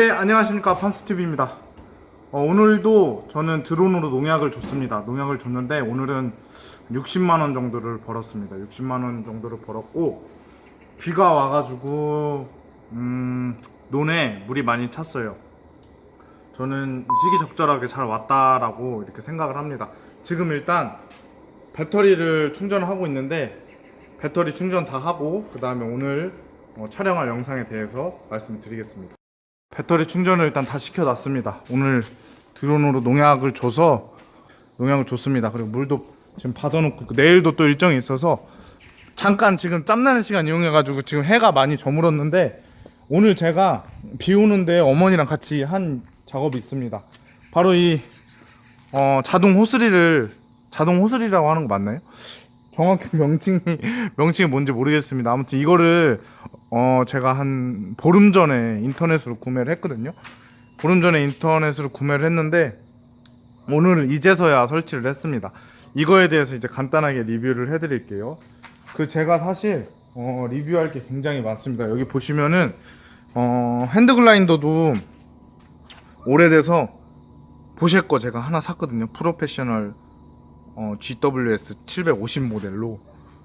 네, 안녕하십니까. 팜스TV입니다. 어, 오늘도 저는 드론으로 농약을 줬습니다. 농약을 줬는데 오늘은 60만원 정도를 벌었습니다. 60만원 정도를 벌었고, 비가 와가지고, 음, 논에 물이 많이 찼어요. 저는 시기적절하게 잘 왔다라고 이렇게 생각을 합니다. 지금 일단 배터리를 충전하고 있는데, 배터리 충전 다 하고, 그 다음에 오늘 어, 촬영할 영상에 대해서 말씀드리겠습니다. 배터리 충전을 일단 다 시켜놨습니다. 오늘 드론으로 농약을 줘서 농약을 줬습니다. 그리고 물도 지금 받아놓고 내일도 또 일정이 있어서 잠깐 지금 짬나는 시간 이용해가지고 지금 해가 많이 저물었는데 오늘 제가 비 오는데 어머니랑 같이 한 작업이 있습니다. 바로 이 어, 자동 호스리를 자동 호스리라고 하는 거 맞나요? 정확히 명칭이 명칭이 뭔지 모르겠습니다. 아무튼 이거를 어 제가 한 보름 전에 인터넷으로 구매를 했거든요. 보름 전에 인터넷으로 구매를 했는데 오늘 이제서야 설치를 했습니다. 이거에 대해서 이제 간단하게 리뷰를 해드릴게요. 그 제가 사실 어, 리뷰할 게 굉장히 많습니다. 여기 보시면은 어, 핸드 글라인더도 오래돼서 보실 거 제가 하나 샀거든요. 프로페셔널 어, GWS 750 모델로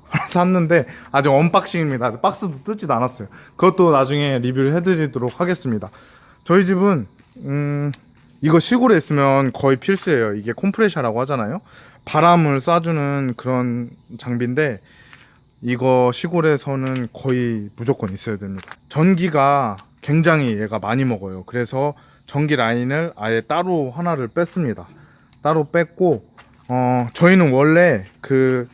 샀는데 아직 언박싱입니다. 아직 박스도 뜯지도 않았어요. 그것도 나중에 리뷰를 해드리도록 하겠습니다. 저희 집은 음, 이거 시골에 있으면 거의 필수예요. 이게 콤프레셔라고 하잖아요. 바람을 쏴주는 그런 장비인데 이거 시골에서는 거의 무조건 있어야 됩니다. 전기가 굉장히 얘가 많이 먹어요. 그래서 전기 라인을 아예 따로 하나를 뺐습니다. 따로 뺐고 어 저희는 원래 그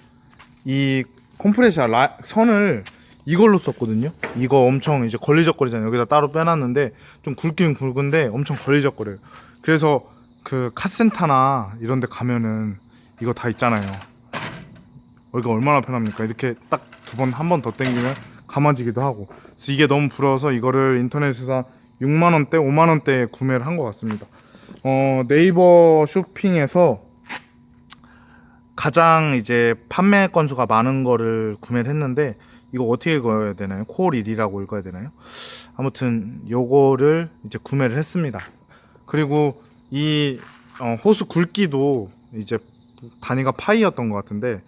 이 컴프레셔 라, 선을 이걸로 썼거든요. 이거 엄청 이제 걸리적거리잖아요. 여기다 따로 빼놨는데 좀 굵기는 굵은데 엄청 걸리적거려요. 그래서 그 카센터나 이런 데 가면은 이거 다 있잖아요. 여기가 얼마나 편합니까? 이렇게 딱 두 번 한 번더 당기면 감아지기도 하고. 그래서 이게 너무 부러워서 이거를 인터넷에서 6만 원대, 5만 원대에 구매를 한 것 같습니다. 어, 네이버 쇼핑에서 가장 이제 판매 건수가 많은 거를 구매를 했는데 이거 어떻게 읽어야 되나요? 콜1이라고 읽어야 되나요? 아무튼 요거를 이제 구매를 했습니다. 그리고 이 어, 호수 굵기도 이제 단위가 파이였던 것 같은데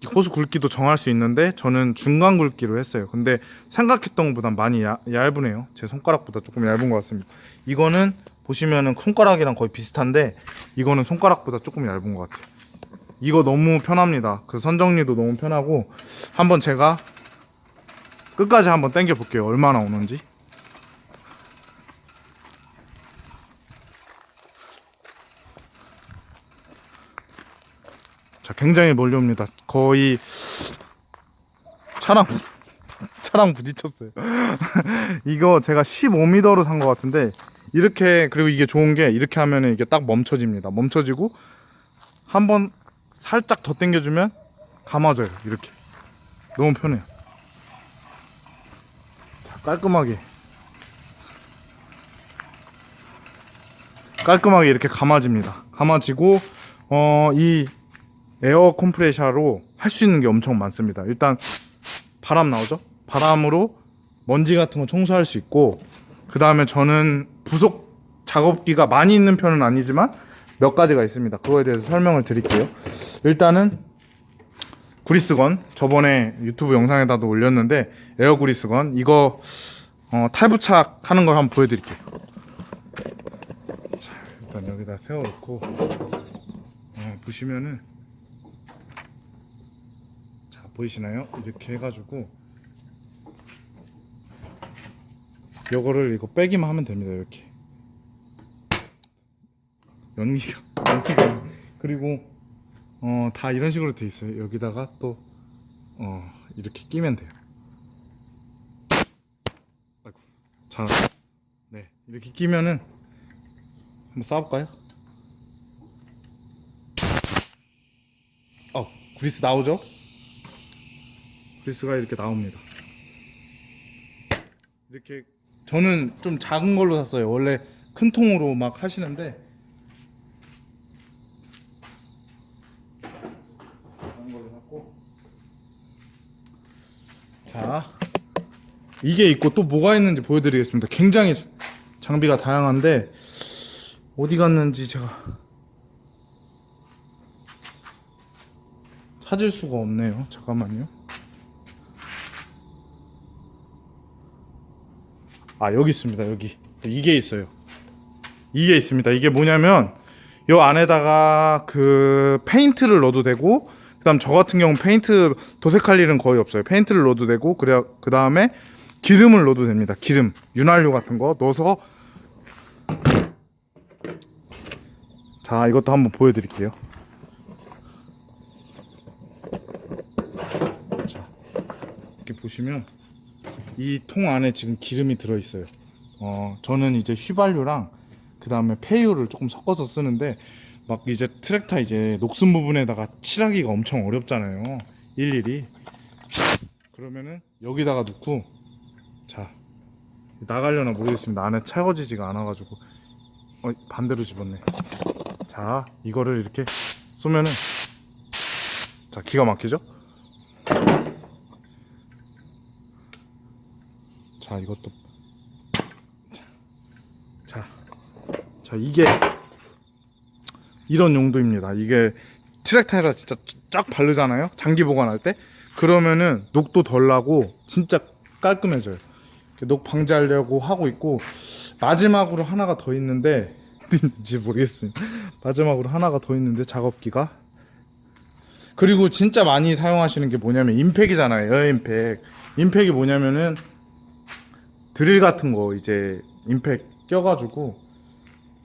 이 호수 굵기도 정할 수 있는데 저는 중간 굵기로 했어요. 근데 생각했던 것보다 많이 야, 얇으네요. 제 손가락보다 조금 얇은 것 같습니다. 이거는 보시면은 손가락이랑 거의 비슷한데 이거는 손가락보다 조금 얇은 것 같아요. 이거 너무 편합니다. 그 선정리도 너무 편하고 한번 제가 끝까지 한번 당겨 볼게요. 얼마나 오는지. 자, 굉장히 멀리 옵니다. 거의 차랑 차랑 부딪혔어요. 이거 제가 15m로 산 것 같은데 이렇게 그리고 이게 좋은 게 이렇게 하면은 이게 딱 멈춰집니다. 멈춰지고 한번 살짝 더 당겨주면 감아져요. 이렇게 너무 편해요. 자 깔끔하게 깔끔하게 이렇게 감아집니다. 감아지고 어, 이 에어 컴프레셔로 할 수 있는 게 엄청 많습니다. 일단 바람 나오죠? 바람으로 먼지 같은 거 청소할 수 있고 그 다음에 저는 부속 작업기가 많이 있는 편은 아니지만 몇 가지가 있습니다. 그거에 대해서 설명을 드릴게요. 일단은 구리스건 저번에 유튜브 영상에다도 올렸는데 에어 구리스건 이거 어, 탈부착 하는 걸 한번 보여드릴게요. 자 일단 여기다 세워놓고 어, 보시면은 자 보이시나요? 이렇게 해가지고 요거를 이거 빼기만 하면 됩니다 이렇게 연기가 연기가 그리고 어 다 이런 식으로 돼 있어요 여기다가 또 어 이렇게 끼면 돼요 아이고 잘 네 이렇게 끼면은 한번 쏴볼까요? 어 구리스 나오죠? 구리스가 이렇게 나옵니다 이렇게 저는 좀 작은 걸로 샀어요. 원래 큰 통으로 막 하시는데 작은 걸로 샀고 자 이게 있고 또 뭐가 있는지 보여드리겠습니다. 굉장히 장비가 다양한데 어디 갔는지 제가 찾을 수가 없네요. 잠깐만요. 아 여기 있습니다. 여기 이게 있어요. 이게 있습니다. 이게 뭐냐면 요 안에다가 그 페인트를 넣어도 되고 그다음 저 같은 경우 페인트 도색할 일은 거의 없어요. 페인트를 넣어도 되고 그래 그 다음에 기름을 넣어도 됩니다. 기름 윤활유 같은 거 넣어서 자 이것도 한번 보여드릴게요. 자 이렇게 보시면 이 통 안에 지금 기름이 들어 있어요. 어 저는 이제 휘발유랑 그 다음에 폐유를 조금 섞어서 쓰는데 막 이제 트랙터 이제 녹슨 부분에다가 칠하기가 엄청 어렵잖아요. 일일이 그러면은 여기다가 넣고 자 나가려나 모르겠습니다. 안에 차가지지가 않아가지고 어, 반대로 집었네. 자 이거를 이렇게 쏘면은 자 기가 막히죠? 자 이것도 자, 자 이게 이런 용도입니다. 이게 트랙터에다 진짜 쫙 바르잖아요. 장기 보관할 때 그러면은 녹도 덜 나고 진짜 깔끔해져요. 녹 방지하려고 하고 있고 마지막으로 하나가 더 있는데 어딘지 모르겠습니다. 마지막으로 하나가 더 있는데 작업기가 그리고 진짜 많이 사용하시는 게 뭐냐면 임팩이잖아요. 에어 임팩. 임팩이 뭐냐면은 드릴 같은 거 이제 임팩 껴가지고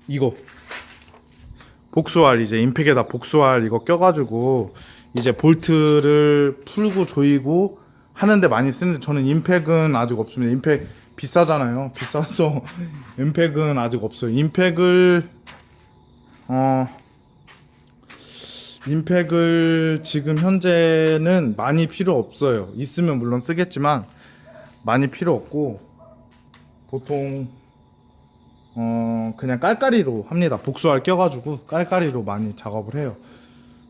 이거 복수알 이제 임팩에다 복수알 이거 껴가지고 이제 볼트를 풀고 조이고 하는데 많이 쓰는데 저는 임팩은 아직 없습니다. 임팩 비싸잖아요. 비싸서 임팩은 아직 없어요. 임팩을 어 임팩을 지금 현재는 많이 필요 없어요. 있으면 물론 쓰겠지만 많이 필요 없고 보통 어 그냥 깔깔이로 합니다. 복수알 껴가지고 깔깔이로 많이 작업을 해요.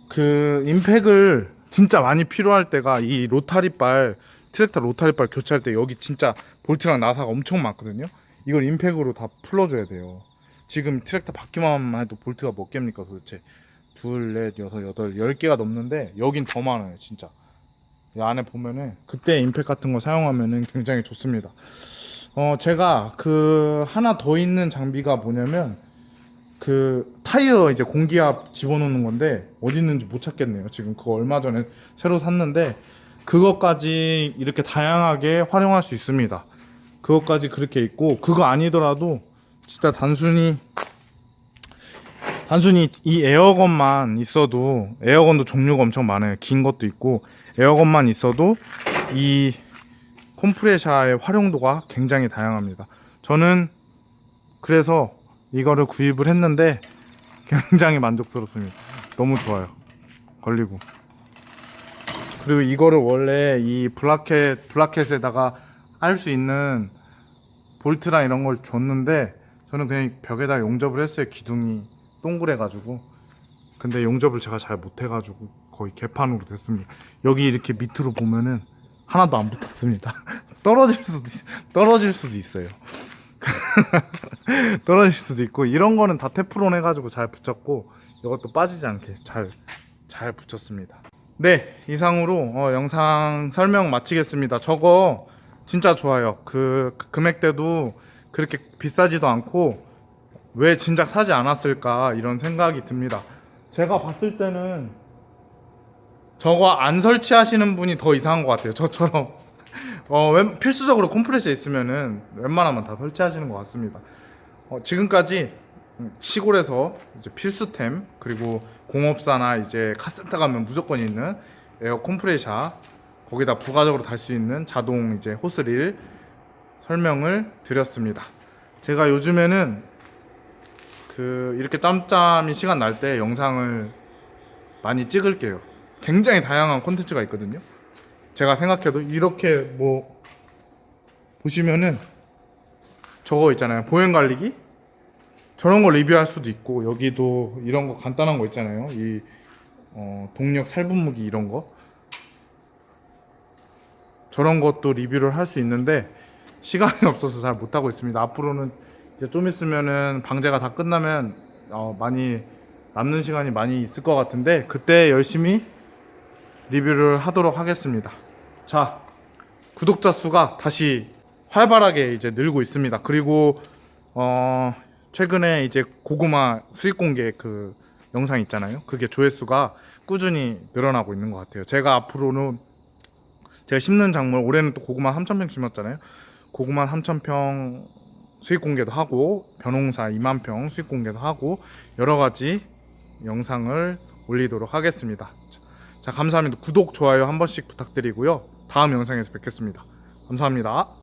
그 임팩을 진짜 많이 필요할 때가 이 로타리발 트랙터 로타리발 교체할 때 여기 진짜 볼트랑 나사가 엄청 많거든요. 이걸 임팩으로 다 풀어줘야 돼요. 지금 트랙터 바퀴만 해도 볼트가 몇 개입니까 도대체? 둘, 넷, 여섯, 여덟, 열 개가 넘는데 여긴 더 많아요, 진짜. 이 안에 보면은 그때 임팩 같은 거 사용하면은 굉장히 좋습니다. 어 제가 그 하나 더 있는 장비가 뭐냐면 그 타이어 이제 공기압 집어넣는 건데 어디 있는지 못 찾겠네요. 지금 그거 얼마 전에 새로 샀는데 그것까지 이렇게 다양하게 활용할 수 있습니다. 그것까지 그렇게 있고 그거 아니더라도 진짜 단순히 단순히 이 에어건만 있어도 에어건도 종류가 엄청 많아요. 긴 것도 있고 에어건만 있어도 이 컴프레셔의 활용도가 굉장히 다양합니다. 저는 그래서 이거를 구입을 했는데 굉장히 만족스럽습니다. 너무 좋아요. 걸리고. 그리고 이거를 원래 이 블라켓 블라켓에다가 할 수 있는 볼트랑 이런 걸 줬는데 저는 그냥 벽에다 용접을 했어요. 기둥이 동그래 가지고. 근데 용접을 제가 잘 못해 가지고 거의 개판으로 됐습니다. 여기 이렇게 밑으로 보면은 하나도 안 붙었습니다. 떨어질 수도 있- 떨어질 수도 있어요. 떨어질 수도 있고 이런 거는 다 테프론 해가지고 잘 붙였고 이것도 빠지지 않게 잘 잘 붙였습니다. 네 이상으로 어, 영상 설명 마치겠습니다. 저거 진짜 좋아요. 그 금액대도 그렇게 비싸지도 않고 왜 진작 사지 않았을까 이런 생각이 듭니다. 제가 봤을 때는 저거 안 설치하시는 분이 더 이상한 것 같아요. 저처럼 어, 웬- 필수적으로 컴프레셔 있으면은 웬만하면 다 설치하시는 것 같습니다. 어, 지금까지 음, 시골에서 이제 필수템 그리고 공업사나 이제 카센터 가면 무조건 있는 에어 컴프레셔 거기다 부가적으로 달 수 있는 자동 이제 호스릴 설명을 드렸습니다. 제가 요즘에는 그 이렇게 짬짬이 시간 날 때 영상을 많이 찍을게요. 굉장히 다양한 콘텐츠가 있거든요. 제가 생각해도 이렇게 뭐 보시면은 저거 있잖아요. 보행 관리기 저런 거 리뷰할 수도 있고 여기도 이런 거 간단한 거 있잖아요. 이 어, 동력 살분 무기 이런 거 저런 것도 리뷰를 할 수 있는데 시간이 없어서 잘 못 하고 있습니다. 앞으로는 이제 좀 있으면은 방제가 다 끝나면 어, 많이 남는 시간이 많이 있을 것 같은데 그때 열심히 리뷰를 하도록 하겠습니다. 자, 구독자 수가 다시 활발하게 이제 늘고 있습니다. 그리고 어 최근에 이제 고구마 수익 공개 그 영상 있잖아요. 그게 조회수가 꾸준히 늘어나고 있는 것 같아요. 제가 앞으로는 제가 심는 작물 올해는 또 고구마 3,000평 심었잖아요. 고구마 3,000평 수익 공개도 하고 벼농사 2만 평 수익 공개도 하고 여러 가지 영상을 올리도록 하겠습니다. 자, 자 감사합니다. 구독 좋아요 한 번씩 부탁드리고요. 다음 영상에서 뵙겠습니다. 감사합니다.